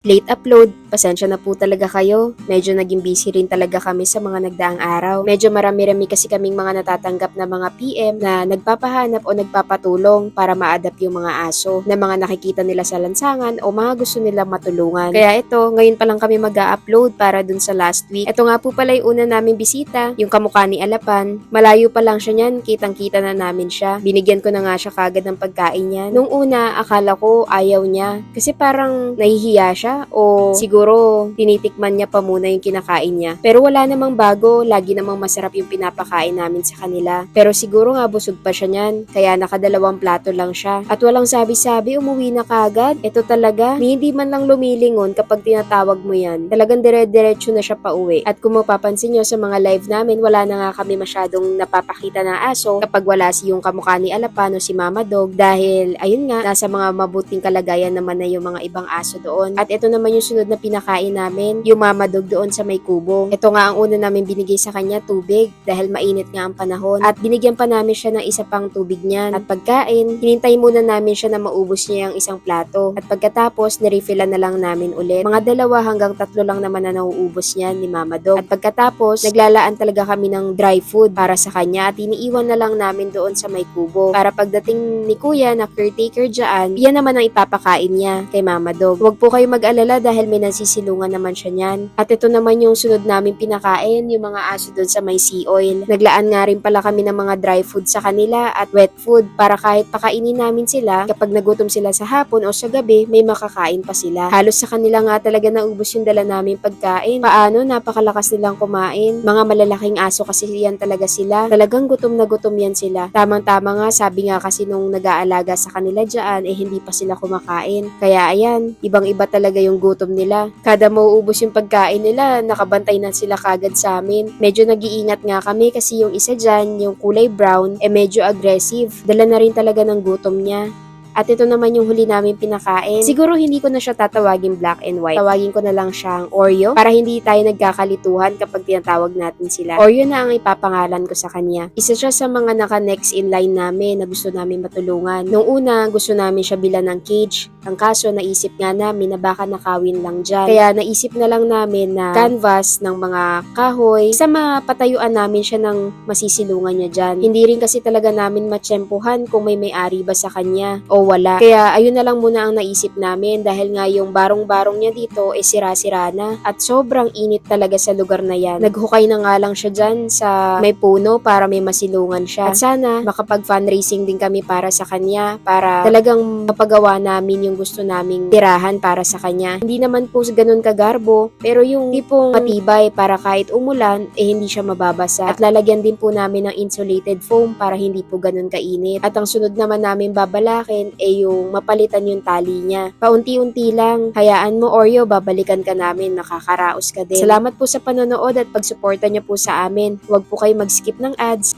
Late upload, pasensya na po talaga kayo. Medyo naging busy rin talaga kami sa mga nagdaang araw. Medyo marami-rami kasi kaming mga natatanggap na mga PM na nagpapahanap o nagpapatulong para ma-adapt yung mga aso na mga nakikita nila sa lansangan o mga gusto nilang matulungan. Kaya ito, ngayon pa lang kami mag upload para dun sa last week. Ito nga po pala yung una naming bisita, yung kamukha ni Alapan. Malayo pa lang siya niyan, kitang-kita na namin siya. Binigyan ko na nga siya kagad ng pagkain niya. Nung una, akala ko ayaw niya. Kasi parang nahihiya siya o siguro tinitikman niya pa muna yung kinakain niya. Pero wala namang bago, lagi namang masarap yung pinapakain namin sa kanila. Pero siguro nga busog pa siya niyan, kaya nakadalawang plato lang siya. At walang sabi-sabi, umuwi na kagad. Ito talaga, hindi man lang lumilingon kapag tinatawag mo yan. Talagang dire-diretso na siya pa uwi. At kung mapapansin nyo sa mga live namin, wala na nga kami masyadong napapakita na aso kapag wala si yung kamukha ni Alapan o si Mama Dog dahil ayun nga, nasa mga mabuting kalagayan naman na yung mga ibang aso doon. At ito naman yung sunod na pinakain namin, yung Mama Dog doon sa may kubo. Ito nga ang una namin binigay sa kanya, tubig, dahil mainit nga ang panahon. At binigyan pa namin siya ng isa pang tubig niyan. At pagkain, hinintay muna namin siya na maubos niya ang isang plato. At pagkatapos, nirefillan na lang namin ulit. Mga dalawa hanggang tatlo lang naman na nauubos niyan ni Mama Dog. At pagkatapos, naglalaan talaga kami ng dry food para sa kanya at iniiwan na lang namin doon sa may kubo. Para pagdating ni Kuya na caretaker dyan, yan naman ang ipapakain niya kay Mama Dog. Huwag po kayo mag-alala dahil may nasisilungan naman siya niyan. At ito naman yung sunod namin pinakain, yung mga aso doon sa may sea oil. Naglaan nga rin pala kami ng mga dry food sa kanila at wet food para kahit pakainin namin sila, kapag nagutom sila sa hapon o sa gabi, may makakain pa sila. Halos sa kanila nga talaga naubos yung dala namin pagkain. Paano, napakalakas nilang kumain. Mga malalaking aso kasi yan talaga sila. Talagang gutom na gutom yan sila. Tamang-tama nga, sabi nga kasi nung nag-aalaga sa kanila dyan, eh hindi pa sila kumakain. Kaya ayan, ibang-iba talaga yung gutom nila. Kada mauubos yung pagkain nila, nakabantay na sila kagad sa amin. Medyo nag-iingat nga kami kasi yung isa dyan, yung kulay brown, eh medyo aggressive. Dala na rin talaga ng gutom niya. At ito naman yung huli namin pinakain. Siguro hindi ko na siya tatawagin black and white. Tawagin ko na lang siyang Oreo para hindi tayo nagkakalituhan kapag tinatawag natin sila. Oreo na ang ipapangalan ko sa kanya. Isa siya sa mga naka-next in line namin na gusto namin matulungan. Nung una, gusto namin siya bilan ng cage. Ang kaso, naisip nga namin na baka nakawin lang dyan. Kaya naisip na lang namin na canvas ng mga kahoy sa mapatayuan namin siya ng masisilungan niya dyan. Hindi rin kasi talaga namin matsyempohan kung may may-ari ba sa kanya o wala. Kaya ayun na lang muna ang naisip namin dahil nga yung barong-barong niya dito eh sira-sira na at sobrang init talaga sa lugar na yan. Naghukay na nga lang siya dyan sa may puno para may masilungan siya. At sana makapag-fundraising din kami para sa kanya para talagang mapagawa namin yung gusto naming tirahan para sa kanya. Hindi naman po ganun kagarbo pero yung tipong matibay para kahit umulan eh hindi siya mababasa. At lalagyan din po namin ng insulated foam para hindi po ganun kainit. At ang sunod naman namin babalakin eh yung mapalitan yung tali niya. Paunti-unti lang. Hayaan mo, Oreo, babalikan ka namin. Nakakaraos ka din. Salamat po sa panonood at pagsuporta niyo po sa amin. Huwag po kayo mag-skip ng ads.